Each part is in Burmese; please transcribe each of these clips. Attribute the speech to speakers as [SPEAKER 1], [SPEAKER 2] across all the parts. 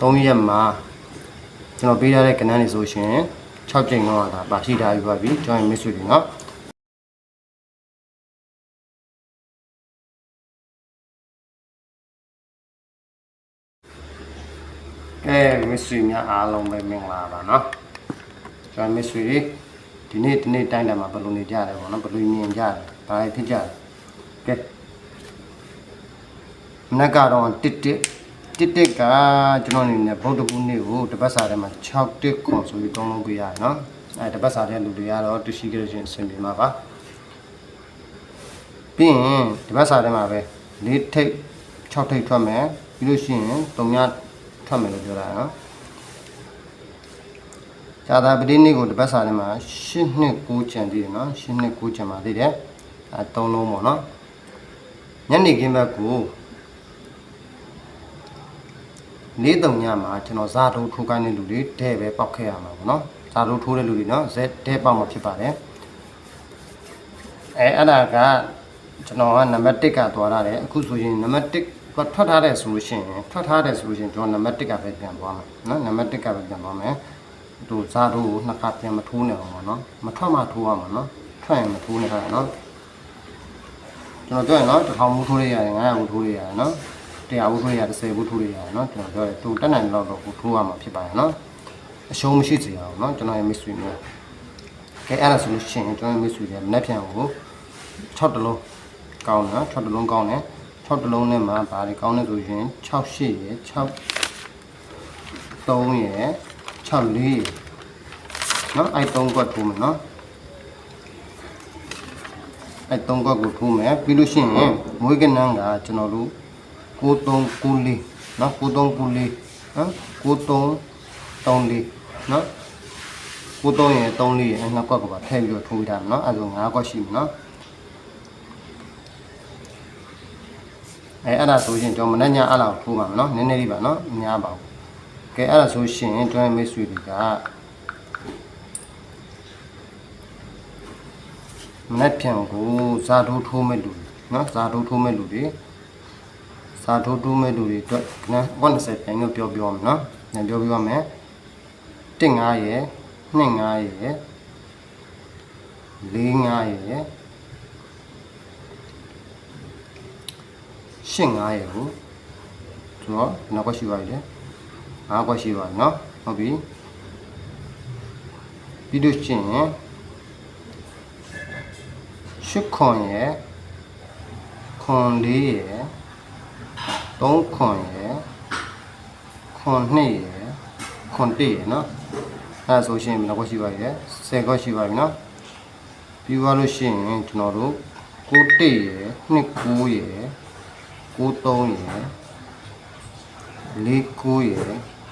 [SPEAKER 1] 3ရက်မှာကျွန်တော်ပေးထားတဲ့ကဏ္ဍတွေဆိုရှင်6ကြိမ်တော့ဒါပါရှိထားပြီပါပြီကျွန်တော်မစ်ဆွေတွေနော်ကဲမစ်ဆွေများအားလုံးပဲမင်္ဂလာပါနော်ကျွန်တော်မစ်ဆွေတွေဒီနေ့ဒီနေ့တိုင်းတိုင်းမှာဘယ်လိုနေကြတယ်ပေါ့နော်ဘယ်လိုမြင်ကြတယ်ဘာတွေဖြစ်ကြတယ်ကဲမနက်ကတော့တစ်တစ် တစ်တစ်ကကျွန်တော်အနေနဲ့ဗုဒ္ဓဘုနေ့ကိုတပတ်စာထဲမှာ6တစ်ခွန်ဆိုပြီးတုံးလုံးပေးရတယ်နော်အဲတပတ်စာထဲလူတွေကတော့တရှိကြခြင်းအဆင်ပြေမှာပါပြီးရင်တပတ်စာထဲမှာပဲ၄ထိပ်6ထိပ်ထွက်မယ်ပြီးလို့ရှိရင်၃ညထွက်မယ်လို့ပြောတာနော်ဇာတာပတိနေ့ကိုတပတ်စာထဲမှာ၈နှစ်9ချန်သေးတယ်နော်၈နှစ်9ချန်ပါသေးတယ်အဲ၃လုံးပေါ့နော်ညနေခင်းဘက်ကို လေးတုံညမှာကျွန်တော်ဇာတိုးထိုးကိုင်းတဲ့လူတွေဒဲပဲပောက်ခဲ့ရမှာပေါ့နော်ဇာတိုးထိုးတဲ့လူတွေနော်ဇက်ဒဲပောက်မှာဖြစ်ပါတယ်အဲအဲ့ဒါကကျွန်တော်ကနံပါတ်1ကသွားရတယ်အခုဆိုရင်နံပါတ်1ကထွက်ထားတယ်ဆိုလို့ရှိရင်ထွက်ထားတယ်ဆိုလို့ရှိရင်ကျွန်တော်နံပါတ်1ကပဲပြန်သွားမယ်နော်နံပါတ်1ကပဲပြန်သွားမယ်သူဇာတိုးကိုနှစ်ခါပြန်မထိုးနဲ့အောင်ပေါ့နော်မထွက်မှထိုးရမှာနော်ထွက်ရင်မထိုးနဲ့ခါနော်ကျွန်တော်ပြောရင်နော်တစ်ထောင်မူထိုးရရတယ်900မူထိုးရရတယ်နော် တရားဘူးထိုးရ30ဘူးထိုးရရတယ်နော်ကျွန်တော်ပြောတယ်သူတက်နိုင်တော့တော့ကိုထိုးရမှာဖြစ်ပါတယ်နော်အရှုံးမရှိစေရအောင်နော်ကျွန်တော်ရဲ့ mystery မျိုးကဲအဲ့ဒါဆိုလို့ရှိရင်ကျွန်တော်ရဲ့ mystery ရဲ့မနှက်ဖြန်ကို6တလုံးကောင်းနော်6တလုံးကောင်းတယ်6တလုံးနဲ့မှာဘာတွေကောင်းလဲဆိုရင်6 8ရယ်6 3ရယ်6 4ရယ်နော်အဲ့3ကွက်ထိုးမယ်နော်အဲ့3ကွက်ကိုထိုးမယ်ပြီးလို့ရှိရင်မွေးကနန်းကကျွန်တော်တို့ 9394နော်9394နော်9334နော်93ရယ်34ရယ်နှစ်ကွက်ကပါထည့်ပြီးတော့ထိုးထားမယ်နော်အဲဒါဆို5ကွက်ရှိမယ်နော်အဲအဲ့ဒါဆိုရင်ကျွန်တော်မနေ့ညအဲ့လောက်ထိုးပါမယ်နော်နည်းနည်းလေးပါနော်မများပါဘူးကဲအဲ့ဒါဆိုရှင်ကျွန်တော်မိတ်ဆွေတွေကမနေ့ပြန်ကိုဇာထိုးထိုးမဲ့လူနော်ဇာထိုးထိုးမဲ့လူတွေ စာထိုးတိုးမဲ့လူတွေအတွက်နော်120ပြန်လို့ပြောပြောမယ်နော်။ပြန်ပြောပြပါမယ်။15ရယ်25ရယ်45ရယ်85ရယ်ကိုကျွန်တော်နောက်ခွက်ရှိပါပြီလေ။၅ခွက်ရှိပါပြီနော်။ဟုတ်ပြီ။ပြီးလို့ရှိရင်ရှစ်ခွန်ရယ်ခွန်လေးရယ် 3ခွန်ရယ်ခွန်2ရယ်ခွန်1ရယ်နော်အဲဒါဆိုရှင်ဘယ်လောက်ရှိပါလဲ10ခွက်ရှိပါပြီနော်ပြီးသွားလို့ရှိရင်ကျွန်တော်တို့6 1ရယ်2 9ရယ်9 3ရယ်4 9ရယ်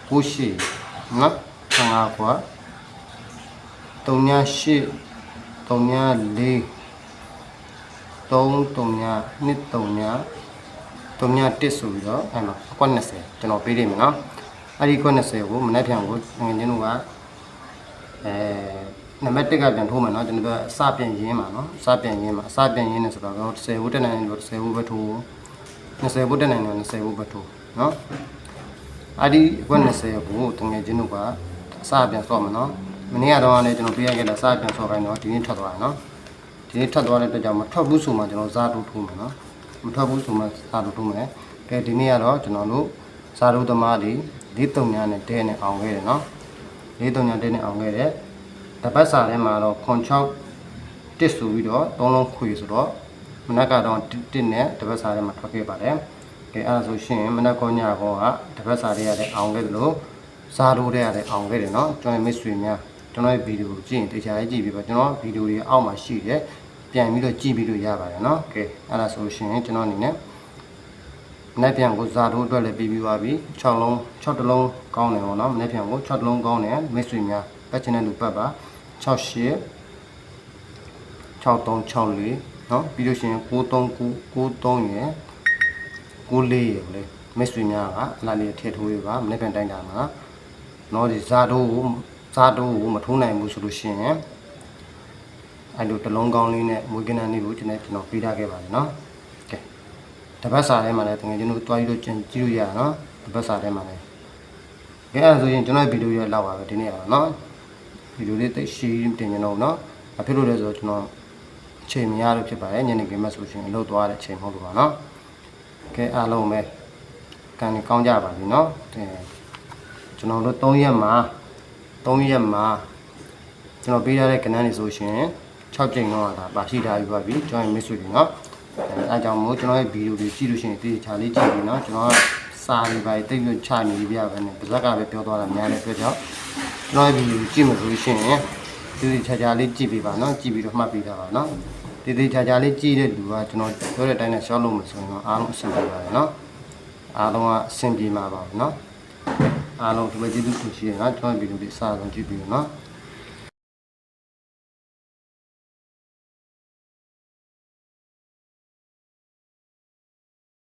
[SPEAKER 1] 9 8နော်15ခွက်3ည8 3ည4 3 3ည2 3 ညတုံညာ1ဆိုပြီးတော့အဲ့မှာအကွက်20ကျွန်တော်ပေးနေမယ်နော်အဲ့ဒီအကွက်20ကိုမနေ့ပြန်ကိုငွေချင်းတို့ကအဲနံပါတ်1ကပြန်ထိုးမယ်နော်ကျွန်တော်အစပြန်ရင်းမှာနော်အစပြန်ရင်းမှာအစပြန်ရင်းနေဆိုတော့10ဘူးတက်နိုင်တယ်10ဘူးပဲထိုး20ဘူးတက်နိုင်တယ်20ဘူးပဲထိုးနော်အဲ့ဒီအကွက်20ကိုတငယ်ချင်းတို့ကအစပြန်ဆော့မယ်နော်မနေ့ကတော့လည်းကျွန်တော်ပြရခဲ့တာအစပြန်ဆော့ခိုင်းတော့ဒီနေ့ထွက်သွားတယ်နော်ဒီနေ့ထွက်သွားတဲ့အတွက်ကြောင့်မထွက်ဘူးဆိုမှကျွန်တော်ဇာတူထိုးမယ်နော် မထွက်ဘူးဆိုမှစာတို့ထုတ်မယ်ကဲဒီနေ့ကတော့ကျွန်တော်တို့စာတို့သမားတွေလေးတုံညာနဲ့တဲနဲ့အောင်ခဲ့တယ်နော်လေးတုံညာတဲနဲ့အောင်ခဲ့တယ်တပတ်စာထဲမှာတော့ခွန်6တစ်ဆိုပြီးတော့သုံးလုံးခွေဆိုတော့မနက်ကတော့တစ်နဲ့တပတ်စာထဲမှာထွက်ခဲ့ပါတယ်ကဲအဲ့ဒါဆိုရှင်မနက်ကောညကောကတပတ်စာတွေရတဲ့အောင်ခဲ့တယ်လို့စာတို့တွေရတဲ့အောင်ခဲ့တယ်နော်ကျွန်တော်မစ်ဆွေများကျွန်တော်ရဲ့ဗီဒီယိုကြည့်ရင်တရားရေးကြည့်ပြီးပါကျွန်တော်ဗီဒီယိုတွေအောက်မှာရှိတယ် ပြန်ပြီးတော့ကြည့်ပြီးလို့ရပါတယ်เนาะကဲအဲ့ဒါဆိုရှင်ကျွန်တော်အနေနဲ့မနေ့ပြန်ကိုဇာတိုးအတွက်လည်းပြီးပြီးသွားပြီ6လုံး6တလုံးကောင်းတယ်ပေါ့နော်မနေ့ပြန်ကို6တလုံးကောင်းတယ်မိတ်ဆွေများပတ်ချင်တဲ့လူပတ်ပါ68 6364เนาะပြီးလို့ရှိရင်939 93ရယ်94ရယ်လေမိတ်ဆွေများကအလားလေးထည့်ထိုးရပါမနေ့ပြန်တိုင်းတာမှာเนาะဒီဇာတိုးကိုဇာတိုးကိုမထိုးနိုင်ဘူးဆိုလို့ရှိရင် အဲ့လိုတလုံးကောင်းလေးနဲ့မွေးကနန်းလေးကိုကျွန်တော်ကျွန်တော်ပေးထားခဲ့ပါတယ်နော်ကဲတပတ်စာထဲမှာလည်းတကယ်ကျွန်တော်တွားပြီးတော့ကျင်ကြည့်လို့ရတာနော်တပတ်စာထဲမှာလည်းကဲအဲ့ဒါဆိုရင်ကျွန်တော်ဗီဒီယိုရဲ့လောက်ပါပဲဒီနေ့ကတော့နော်ဗီဒီယိုလေးတိတ်ရှည်တင်နေတော့နော်အဖြစ်လို့လဲဆိုတော့ကျွန်တော်အချိန်မရလို့ဖြစ်ပါတယ်ညနေခင်းမှဆိုရှင်အလုပ်သွားတဲ့အချိန်မဟုတ်လို့ပါနော်ကဲအားလုံးပဲကံကောင်းကြပါပြီနော်အဲကျွန်တော်တို့3ရက်မှာ3ရက်မှာကျွန်တော်ပေးရတဲ့ကဏ္ဍတွေဆိုရှင် 6ကြိမ်တော့ဒါပါရှိထားပြီးပါပြီကျွန်တော်မိတ်ဆွေတွေနော်အဲအားကြောင့်မို့ကျွန်တော်ရဲ့ဗီဒီယိုတွေကြည့်လို့ရှိရင်တေချာလေးကြည့်ပြီးနော်ကျွန်တော်ကစာတွေပါတိတ်လို့ချနေပြရပဲနဲ့ပါဇက်ကပဲပြောသွားတာများတဲ့အတွက်ကြောင့်ကျွန်တော်ရဲ့ဗီဒီယိုကြည့်မှဆိုလို့ရှိရင်တေချာချာလေးကြည့်ပြီးပါနော်ကြည့်ပြီးတော့မှတ်ပြီးသားပါနော်တေတေချာချာလေးကြည့်တဲ့လူကကျွန်တော်ပြောတဲ့အတိုင်းနဲ့ရှောက်လို့မဆိုရင်တော့အားလုံးအဆင်ပြေပါတယ်နော်အားလုံးကအဆင်ပြေမှာပါနော်အားလုံးဒီပဲကျေးဇူးတင်ရှိရနော်ကျွန်တော်ဗီဒီယိုလေးစာဆုံးကြည့်ပြီးတော့နော်